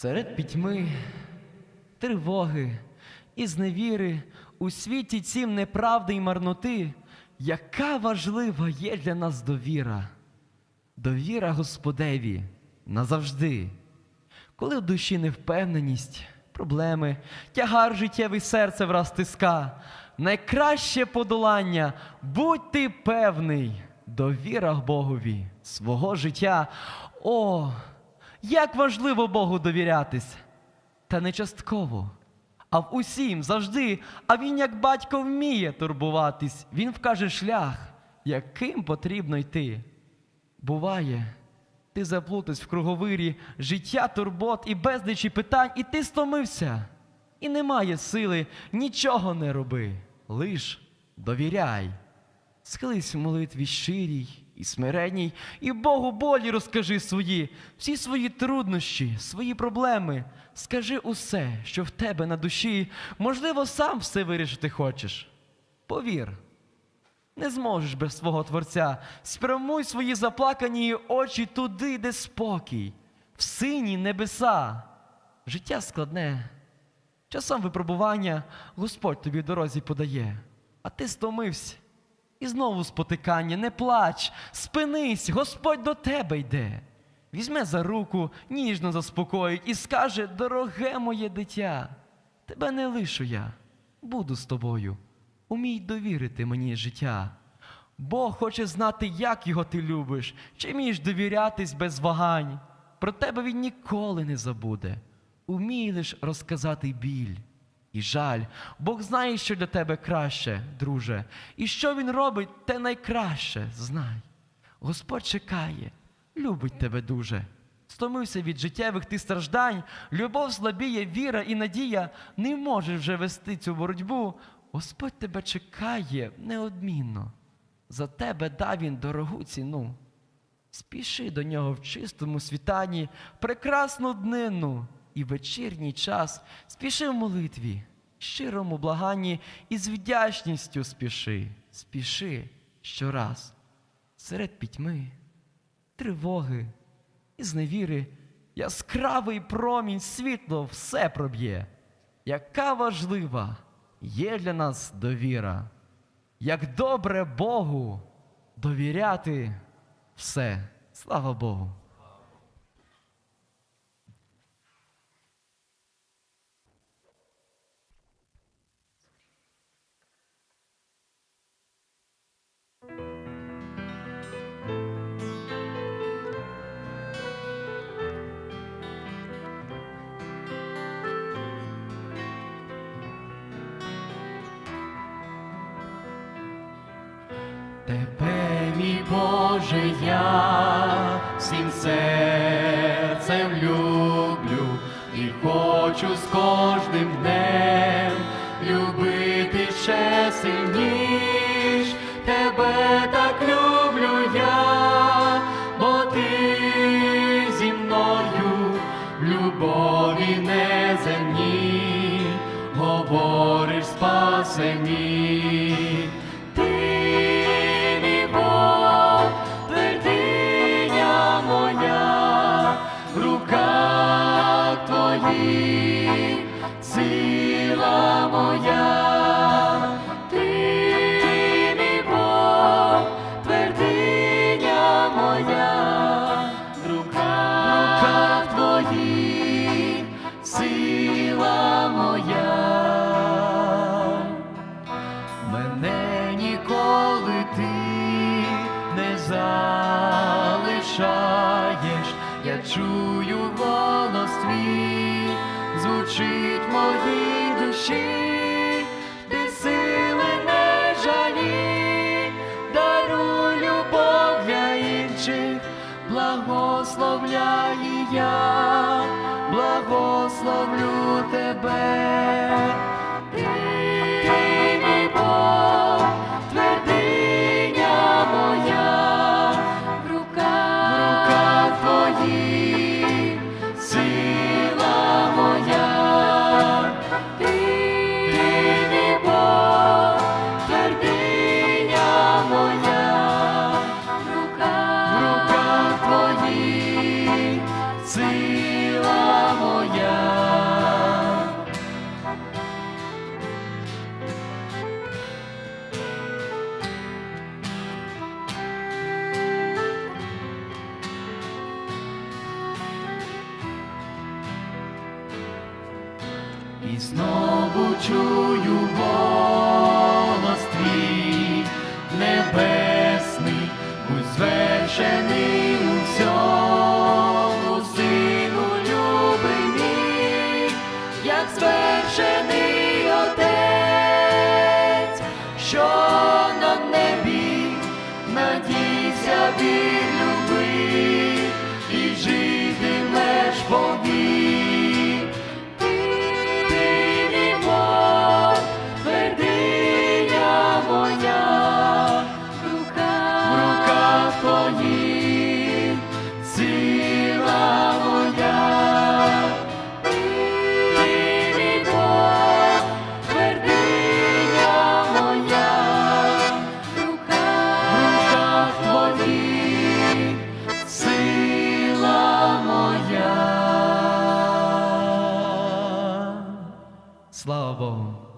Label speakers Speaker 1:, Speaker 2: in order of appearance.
Speaker 1: Серед пітьми, тривоги і зневіри у світі цім неправди й марноти, яка важлива є для нас довіра, довіра Господеві назавжди. Коли в душі невпевненість, проблеми, тягар життєвий серце враз тиска, найкраще подолання, будь ти певний, довіра Богові свого життя. О, як важливо Богу довірятись! Та не частково, а в усім завжди. А він, як батько, вміє турбуватись. Він вкаже шлях, яким потрібно йти. Буває, ти заплутався в круговирі життя, турбот і безлічі питань, і ти стомився. І немає сили, нічого не роби, лиш довіряй. Схились в молитві щирій і смиренній, і Богу болі розкажи свої, всі свої труднощі, свої проблеми. Скажи усе, що в тебе на душі, можливо, сам все вирішити хочеш. Повір, не зможеш без свого Творця. Спрямуй свої заплакані очі туди, де спокій, в сині небеса. Життя складне. Часом випробування Господь тобі дорозі подає, а ти стомився. І знову спотикання, не плач, спинись, Господь до тебе йде. Візьме за руку, ніжно заспокоїть і скаже: дороге моє дитя, тебе не лишу я, буду з тобою. Умій довірити мені життя. Бог хоче знати, як його ти любиш, чи вмієш довірятись без вагань. Про тебе він ніколи не забуде. Умій лиш розказати біль і жаль. Бог знає, що для тебе краще, друже, і що він робить, те найкраще знай. Господь чекає, любить тебе дуже. Стомився від життєвих ти страждань, любов слабіє, віра і надія, не можеш вже вести цю боротьбу. Господь тебе чекає неодмінно. За тебе дав він дорогу ціну. Спіши до нього в чистому світанні, прекрасну днину і вечірній час, спіши в молитві, щирому благанні і з вдячністю спіши, спіши щораз. Серед пітьми, тривоги і зневіри, яскравий промінь світло все проб'є. Яка важлива є для нас довіра, як добре Богу довіряти все. Слава Богу. Тебе, мій Боже, я всім серцем люблю і хочу з кожним днем любити ще сильніш. Тебе так люблю я, бо ти зі мною в любові неземній, говориш спаси сила моя, ти мій твердиня моя, в руках твоїх сила моя. Мене ніколи ти не залишаєш, я чую звучить моїй душі, сила моя. І знову чую Бога. Моя. Слава Богу.